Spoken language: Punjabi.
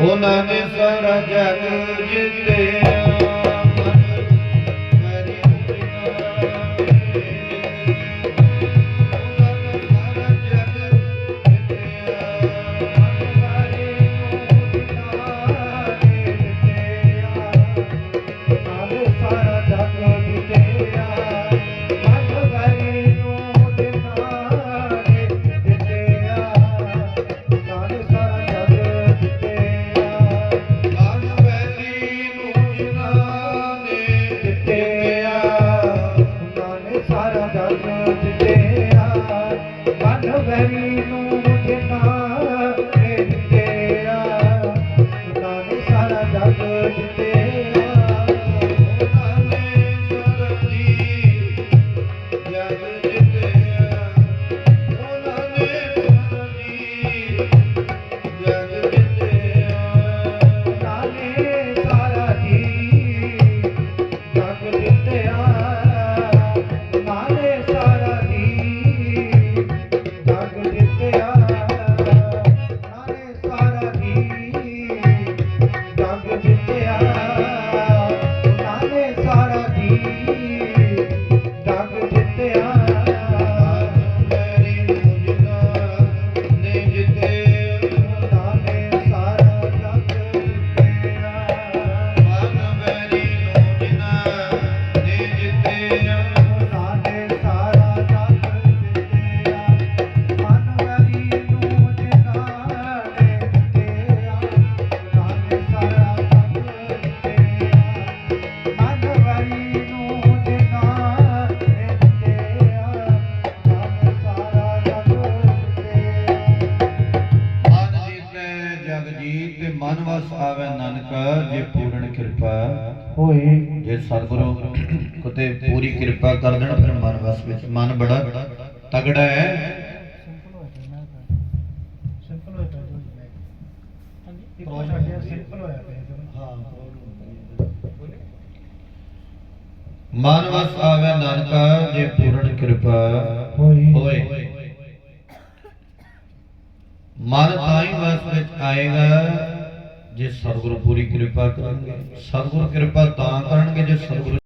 ਉਹਨਾਂ ਦੀ ਸਰਜਨ ਜਿੱਤੇ ਜਗ ਜਿਤੇ ਆ। ਮਨ ਵਹਿ ਪਾਸ ਆਵੇ ਨਾਨਕ ਜੇ ਪੂਰਨ ਕਿਰਪਾ ਹੋਏ। ਜੇ ਸਤਿਗੁਰੂ ਕਿਤੇ ਪੂਰੀ ਕਿਰਪਾ ਕਰ ਦੇਣ ਫਿਰ ਮਨ ਵਸ ਵਿੱਚ ਮਨ ਬੜਾ ਤਗੜਾ ਹੈ। ਮਨ ਵਸ ਆਵੇ ਨਾਨਕ ਜੇ ਪੂਰਨ ਕਿਰਪਾ ਹੋਏ। ਮਨ ਤਾਂ ਹੀ ਵਸ ਵਿੱਚ ਆਏਗਾ ਜੇ ਸਤਿਗੁਰੂ ਪੂਰੀ ਕਿਰਪਾ ਕਰਨਗੇ ਸਤਿਗੁਰੂ ਕਿਰਪਾ ਤਾਂ ਕਰਨਗੇ ਜੇ ਸਤਿਗੁਰੂ